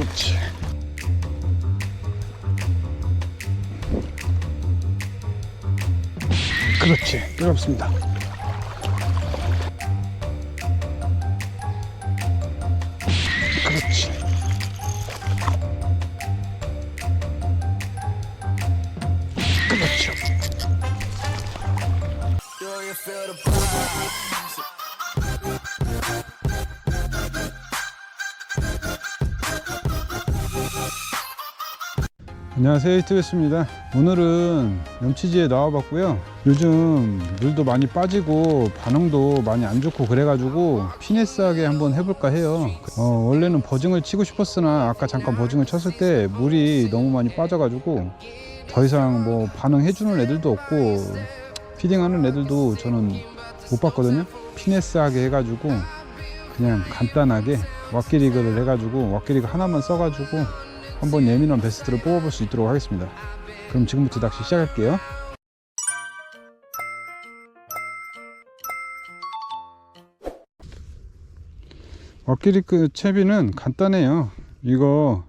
그렇지. 그렇지. 뜨겁습니다. 그렇지. 그렇죠. 안녕하세요 유튜브였습니다. 오늘은 염치지에 나와봤고요. 요즘 물도 많이 빠지고 반응도 많이 안 좋고 그래가지고 피네스하게 한번 해볼까 해요. 어, 원래는 버징을 치고 싶었으나 아까 잠깐 버징을 쳤을 때 물이 너무 많이 빠져가지고 더 이상 뭐 반응해주는 애들도 없고 피딩하는 애들도 저는 못 봤거든요. 피네스하게 해가지고 그냥 간단하게 왁기리그를 해가지고 왁기리그 하나만 써가지고 한번 예민한 베스트를 뽑아볼 수 있도록 하겠습니다. 그럼 지금부터 낚시 시작할게요. 왁기리그 채비는 간단해요. 이거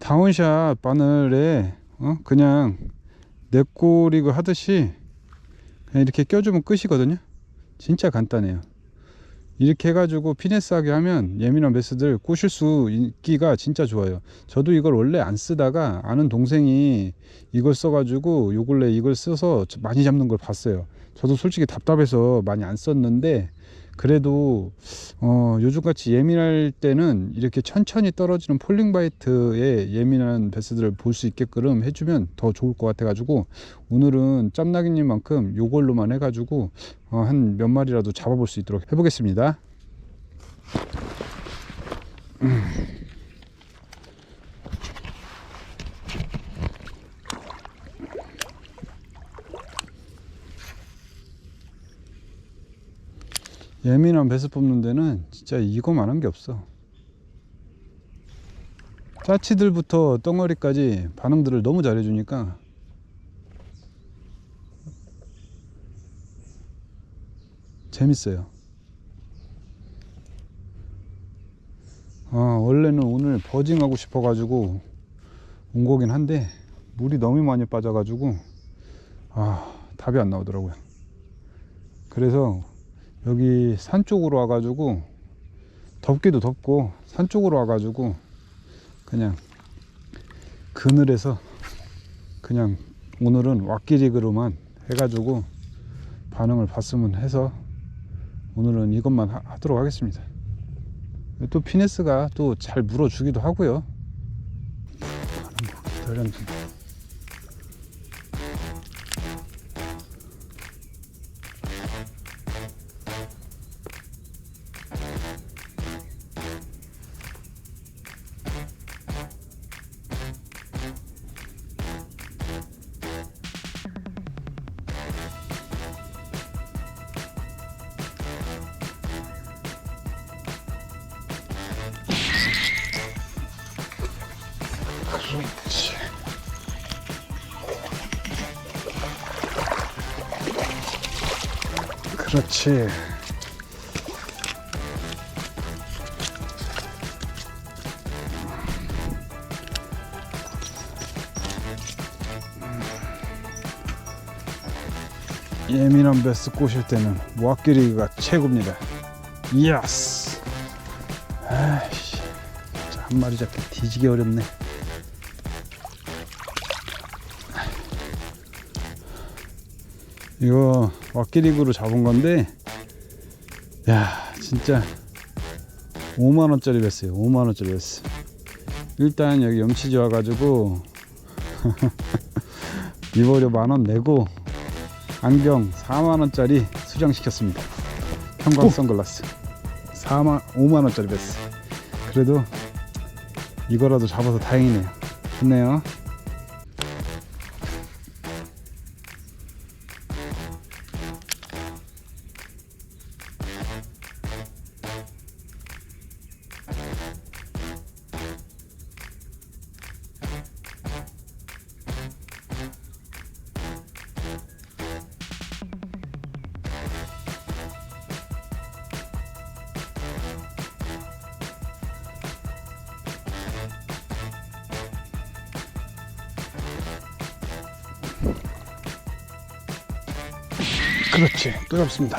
다운샷 바늘에 어? 그냥 넷꼬리그 하듯이 그냥 이렇게 껴주면 끝이거든요. 진짜 간단해요. 이렇게 해가지고 피네스하게 하면 예민한 베스들 꼬실 수 있기가 진짜 좋아요. 저도 이걸 원래 안 쓰다가 아는 동생이 이걸 써가지고 요 근래 이걸 써서 많이 잡는 걸 봤어요. 저도 솔직히 답답해서 많이 안 썼는데 그래도 어, 요즘같이 예민할 때는 이렇게 천천히 떨어지는 폴링 바이트에 예민한 베스들을 볼 수 있게끔 해주면 더 좋을 것 같아 가지고 오늘은 짬나기님만큼 요걸로만 해 가지고 어, 한 몇 마리라도 잡아볼 수 있도록 해보겠습니다 음. 예민한 배스 뽑는 데는 진짜 이거만한 게 없어. 짜치들부터 덩어리까지 반응들을 너무 잘해주니까. 재밌어요. 아 원래는 오늘 버징하고 싶어 가지고 온 거긴 한데 물이 너무 많이 빠져 가지고 아 답이 안 나오더라고요. 그래서 여기 산 쪽으로 와가지고 덥기도 덥고 산 쪽으로 와가지고 그냥 그늘에서 그냥 오늘은 왁기리그로만 해가지고 반응을 봤으면 해서 오늘은 이것만 하, 하도록 하겠습니다. 또 피네스가 또 잘 물어주기도 하고요. 반 그렇지. 예민한 베스 꼬실 때는 왁기리가 최고입니다. 예스. 아이씨. 한 마리 잡기 뒤지기 어렵네. 이거 왁기리그로 잡은 건데 야 진짜 5만원짜리 뱄어요. 5만원짜리 뱄어. 일단 여기 염치지 와가지고 이버려 만원 내고 안경 4만원짜리 수정시켰습니다. 형광 선글라스. 4만 5만원짜리 뱄어. 그래도 이거라도 잡아서 다행이네요. 좋네요 그렇지. 또 잡습니다.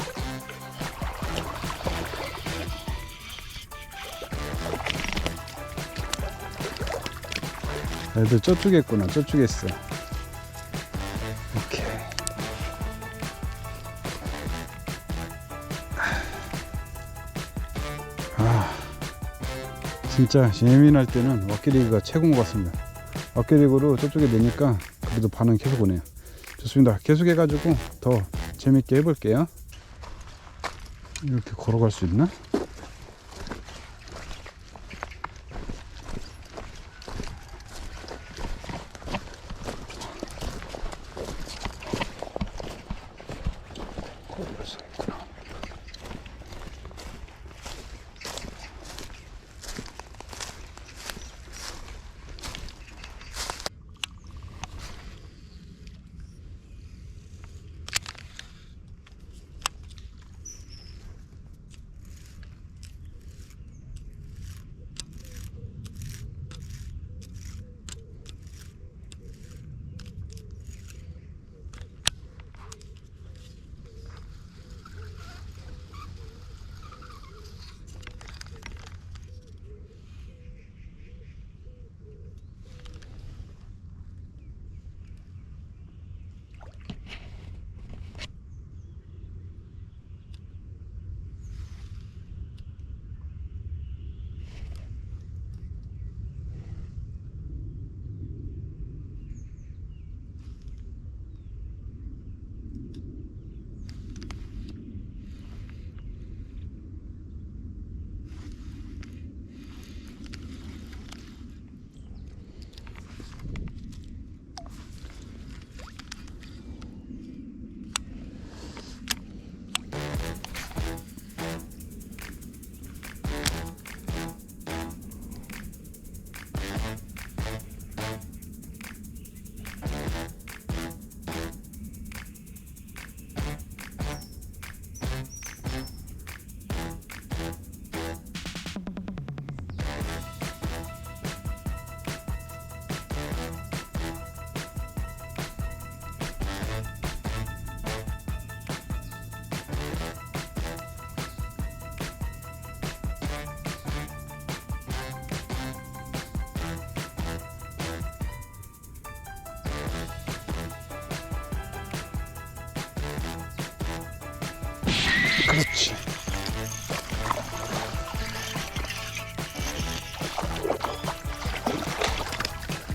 애들 저쪽에 있구나. 저쪽에 있어. 오케이. 아 진짜 예민할 때는 왁기리그가 최고인 것 같습니다. 왁기리그로 저쪽에 내니까 그래도 반응 계속 오네요. 좋습니다. 계속 해가지고 더 재밌게 해볼게요 이렇게 걸어갈 수 있나?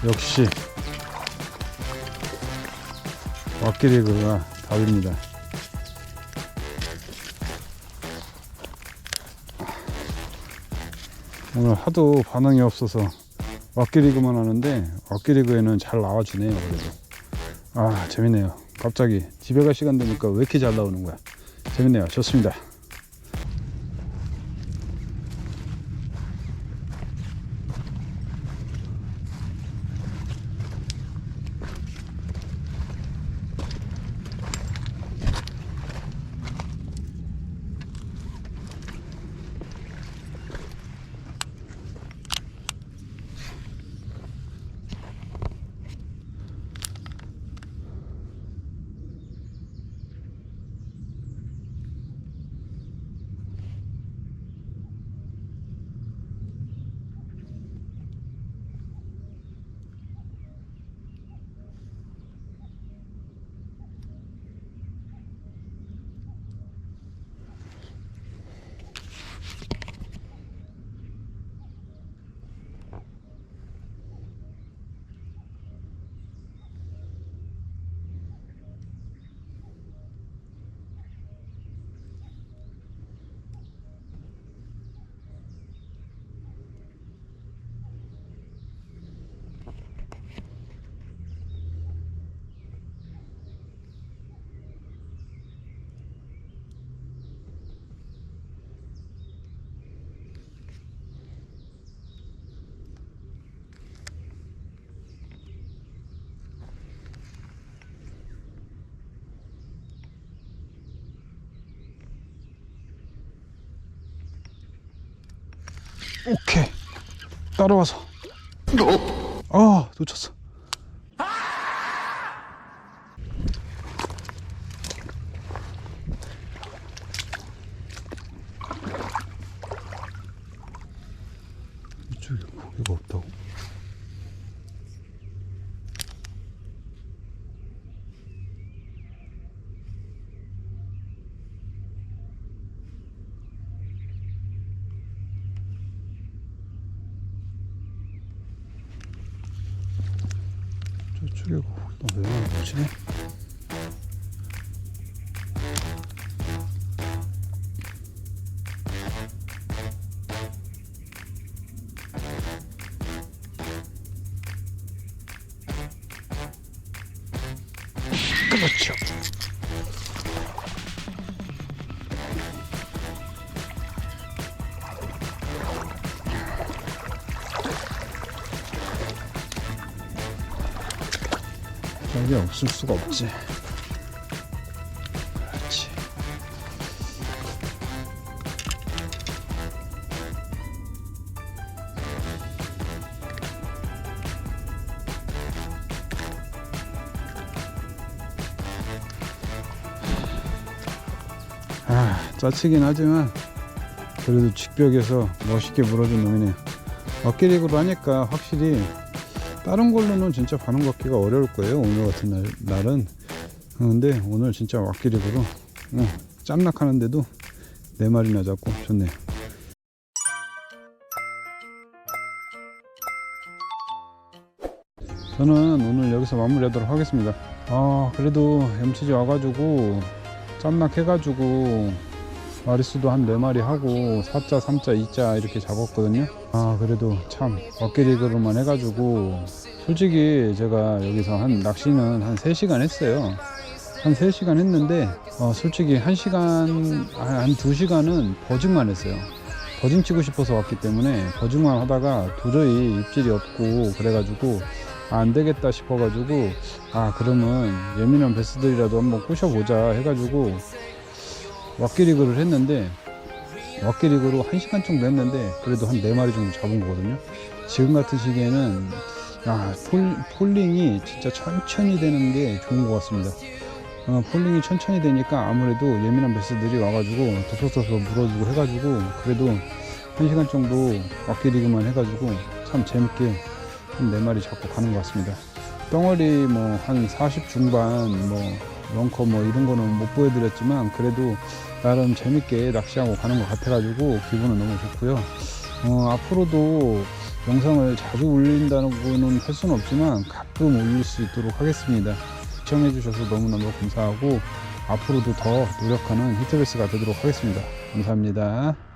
역시 왁기리그가 답입니다. 오늘 하도 반응이 없어서 왁기리그만 하는데 왁기리그에는 잘 나와주네요. 그래도 아 재밌네요. 갑자기 집에 갈 시간 되니까 왜 이렇게 잘 나오는 거야? 재밌네요. 좋습니다. 오케이. 따라와서. 아 놓쳤어 이거 없다고? 거기다 왜 하는 거지? 그렇죠. 없을 수가 없지. 그렇지. 아, 짜치긴 하지만 그래도 직벽에서 멋있게 물어준 놈이네. 어깨리그로 하니까 확실히 다른 걸로는 진짜 반응 받기가 어려울 거예요. 오늘 같은 날, 날은. 어, 근데 오늘 진짜 왁기릭으로 어, 짬락하는데도 네 마리나 잡고 좋네요. 저는 오늘 여기서 마무리하도록 하겠습니다. 아 그래도 MTG 와가지고 짬락 해가지고 마리수도 한 4마리 하고 4자, 3자, 2자 이렇게 잡았거든요. 아, 그래도 참 어깨리그로만 해가지고 솔직히 제가 여기서 한 낚시는 한 3시간 했어요. 한 3시간 했는데 어, 솔직히 1시간, 한 2시간은 버징만 했어요. 버징 치고 싶어서 왔기 때문에 버징만 하다가 도저히 입질이 없고 그래가지고 아, 안 되겠다 싶어가지고 아 그러면 예민한 베스들이라도 한번 꼬셔보자 해가지고 왁기리그를 했는데 왁기리그로 1시간 정도 했는데 그래도 한 4마리 정도 잡은 거거든요. 지금 같은 시기에는 아, 폴, 폴링이 진짜 천천히 되는 게 좋은 것 같습니다. 어, 폴링이 천천히 되니까 아무래도 예민한 베스들이 와가지고 덥석덥석 물어주고 해가지고 그래도 1시간 정도 왁기리그만 해가지고 참 재밌게 한 4마리 잡고 가는 것 같습니다. 덩어리 뭐 한 40 중반 뭐 런커 뭐 이런 거는 못 보여드렸지만 그래도 나름 재밌게 낚시하고 가는 것 같아가지고 기분은 너무 좋고요. 어, 앞으로도 영상을 자주 올린다는 거는 할 수는 없지만 가끔 올릴 수 있도록 하겠습니다. 시청해 주셔서 너무너무 감사하고 앞으로도 더 노력하는 히트베스가 되도록 하겠습니다. 감사합니다.